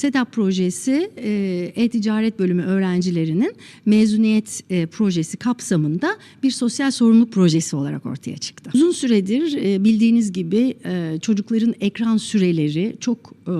SEDAP projesi e, e-ticaret bölümü öğrencilerinin mezuniyet e, projesi kapsamında bir sosyal sorumluluk projesi olarak ortaya çıktı. Uzun süredir e, bildiğiniz gibi e, çocukların ekran süreleri çok e,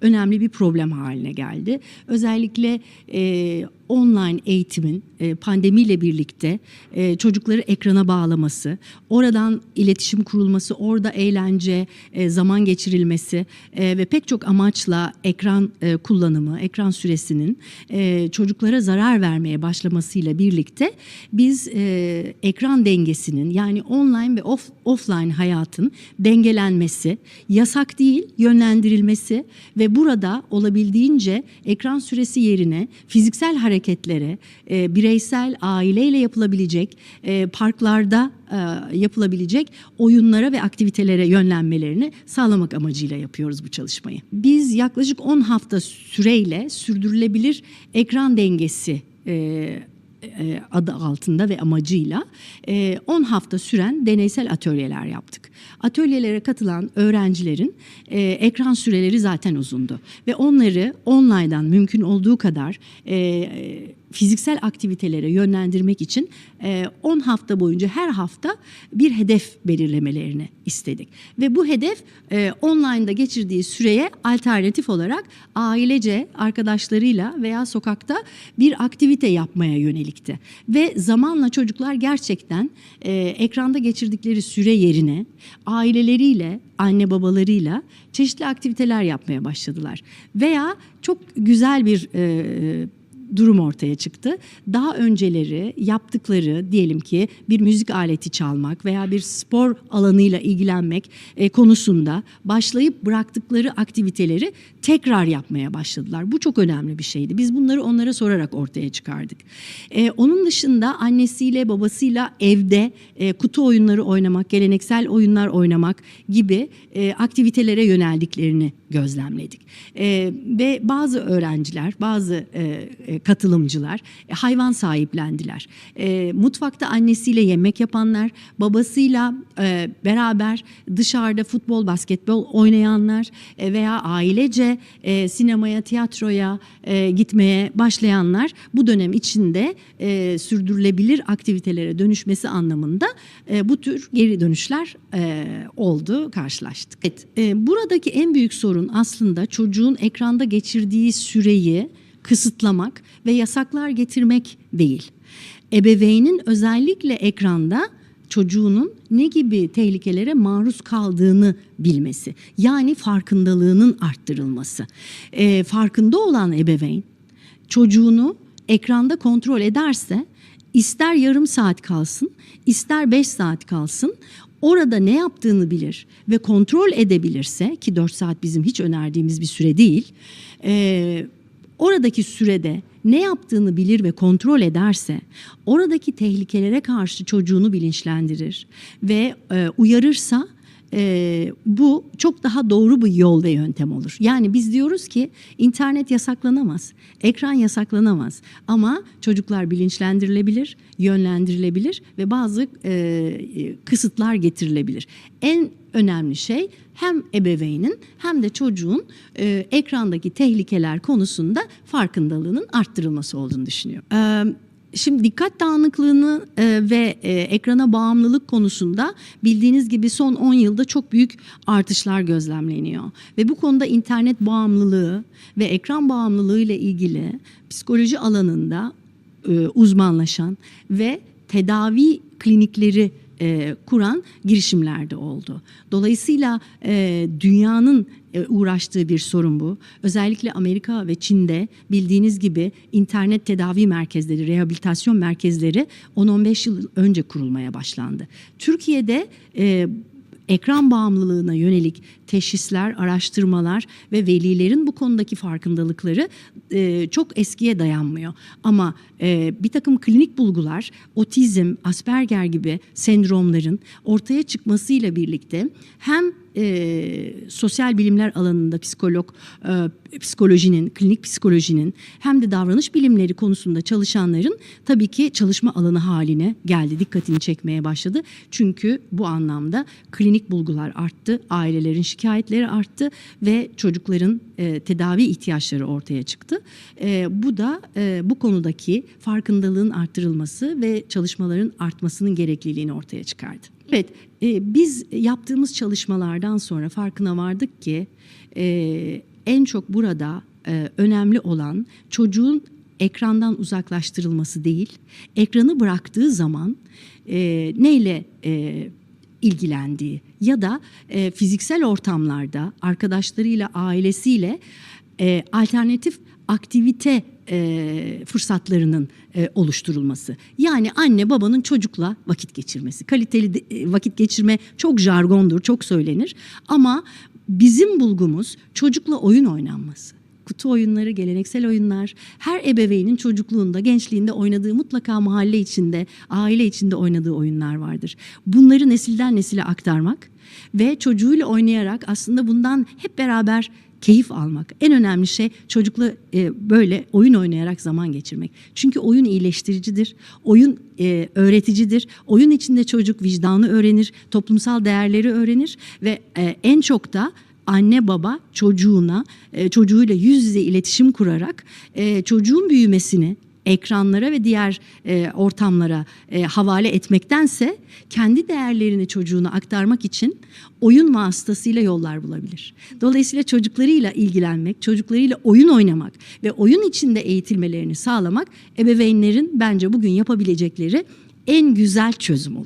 önemli bir problem haline geldi. Özellikle e, online eğitimin e, pandemiyle birlikte e, çocukları ekrana bağlaması, oradan iletişim kurulması, orada eğlence, e, zaman geçirilmesi e, ve pek çok amaçla ekran e, kullanımı, ekran süresinin e, çocuklara zarar vermeye başlamasıyla birlikte biz e, ekran dengesinin yani online ve off, offline hayatın dengelenmesi, yasak değil yönlendirilmesi ve burada olabildiğince ekran süresi yerine fiziksel hareketlere, e, bireysel aileyle yapılabilecek, e, parklarda e, yapılabilecek oyunlara ve aktivitelere yönlenmelerini sağlamak amacıyla yapıyoruz bu çalışmayı. Biz yaklaşık 10 hafta süreyle sürdürülebilir ekran dengesi e, e, adı altında ve amacıyla e, 10 hafta süren deneysel atölyeler yaptık. Atölyelere katılan öğrencilerin e, ekran süreleri zaten uzundu ve onları online'dan mümkün olduğu kadar e, fiziksel aktivitelere yönlendirmek için e, 10 hafta boyunca her hafta bir hedef belirlemelerini istedik. Ve bu hedef e, online'da geçirdiği süreye alternatif olarak ailece arkadaşlarıyla veya sokakta bir aktivite yapmaya yönelikti. Ve zamanla çocuklar gerçekten e, ekranda geçirdikleri süre yerine aileleriyle, anne babalarıyla çeşitli aktiviteler yapmaya başladılar. Veya çok güzel bir e, durum ortaya çıktı. Daha önceleri yaptıkları diyelim ki bir müzik aleti çalmak veya bir spor alanıyla ilgilenmek e, konusunda başlayıp bıraktıkları aktiviteleri tekrar yapmaya başladılar. Bu çok önemli bir şeydi. Biz bunları onlara sorarak ortaya çıkardık. E, onun dışında annesiyle babasıyla evde e, kutu oyunları oynamak, geleneksel oyunlar oynamak gibi e, aktivitelere yöneldiklerini gözlemledik. E, ve bazı öğrenciler, bazı e, e, katılımcılar e, hayvan sahiplendiler. E, mutfakta annesiyle yemek yapanlar, babasıyla e, beraber dışarıda futbol, basketbol oynayanlar e, veya ailece e, sinemaya, tiyatroya e, gitmeye başlayanlar bu dönem içinde e, sürdürülebilir aktivitelere dönüşmesi anlamında e, bu tür geri dönüşler e, oldu, karşılaştık. Evet, e, buradaki en büyük sorun aslında çocuğun ekranda geçirdiği süreyi kısıtlamak ve yasaklar getirmek değil. Ebeveynin özellikle ekranda çocuğunun ne gibi tehlikelere maruz kaldığını bilmesi. Yani farkındalığının arttırılması. E, farkında olan ebeveyn çocuğunu ekranda kontrol ederse ister yarım saat kalsın, ister beş saat kalsın orada ne yaptığını bilir ve kontrol edebilirse ki 4 saat bizim hiç önerdiğimiz bir süre değil. E, oradaki sürede ne yaptığını bilir ve kontrol ederse oradaki tehlikelere karşı çocuğunu bilinçlendirir ve e, uyarırsa e, bu çok daha doğru bir yol ve yöntem olur. Yani biz diyoruz ki internet yasaklanamaz, ekran yasaklanamaz ama çocuklar bilinçlendirilebilir, yönlendirilebilir ve bazı e, kısıtlar getirilebilir. En önemli şey hem ebeveynin hem de çocuğun e, ekrandaki tehlikeler konusunda farkındalığının arttırılması olduğunu düşünüyorum. E, Şimdi dikkat dağınıklığını e, ve e, ekrana bağımlılık konusunda bildiğiniz gibi son 10 yılda çok büyük artışlar gözlemleniyor. Ve bu konuda internet bağımlılığı ve ekran bağımlılığı ile ilgili psikoloji alanında e, uzmanlaşan ve tedavi klinikleri e, kuran girişimler de oldu. Dolayısıyla e, dünyanın e, uğraştığı bir sorun bu. Özellikle Amerika ve Çin'de bildiğiniz gibi internet tedavi merkezleri, rehabilitasyon merkezleri 10-15 yıl önce kurulmaya başlandı. Türkiye'de e, ekran bağımlılığına yönelik teşhisler, araştırmalar ve velilerin bu konudaki farkındalıkları e, çok eskiye dayanmıyor. Ama e, bir takım klinik bulgular, otizm, Asperger gibi sendromların ortaya çıkmasıyla birlikte hem e, sosyal bilimler alanında psikolog, e, psikolojinin, klinik psikolojinin hem de davranış bilimleri konusunda çalışanların tabii ki çalışma alanı haline geldi, dikkatini çekmeye başladı. Çünkü bu anlamda klinik bulgular arttı, ailelerin şikayetleri arttı ve çocukların e, tedavi ihtiyaçları ortaya çıktı. E, bu da e, bu konudaki farkındalığın arttırılması ve çalışmaların artmasının gerekliliğini ortaya çıkardı. Evet, e, biz yaptığımız çalışmalardan sonra farkına vardık ki e, en çok burada e, önemli olan çocuğun ekrandan uzaklaştırılması değil, ekranı bıraktığı zaman e, neyle e, ilgilendiği ya da e, fiziksel ortamlarda arkadaşlarıyla, ailesiyle e, alternatif aktivite e, fırsatlarının e, oluşturulması. Yani anne babanın çocukla vakit geçirmesi. Kaliteli de- e, vakit geçirme çok jargondur, çok söylenir. Ama bizim bulgumuz çocukla oyun oynanması. Kutu oyunları, geleneksel oyunlar, her ebeveynin çocukluğunda, gençliğinde oynadığı mutlaka mahalle içinde, aile içinde oynadığı oyunlar vardır. Bunları nesilden nesile aktarmak ve çocuğuyla oynayarak aslında bundan hep beraber keyif almak. En önemli şey çocukla e, böyle oyun oynayarak zaman geçirmek. Çünkü oyun iyileştiricidir. Oyun e, öğreticidir. Oyun içinde çocuk vicdanı öğrenir, toplumsal değerleri öğrenir ve e, en çok da anne baba çocuğuna e, çocuğuyla yüz yüze iletişim kurarak e, çocuğun büyümesini ekranlara ve diğer e, ortamlara e, havale etmektense kendi değerlerini çocuğuna aktarmak için oyun vasıtasıyla yollar bulabilir. Dolayısıyla çocuklarıyla ilgilenmek, çocuklarıyla oyun oynamak ve oyun içinde eğitilmelerini sağlamak ebeveynlerin bence bugün yapabilecekleri en güzel çözüm olur.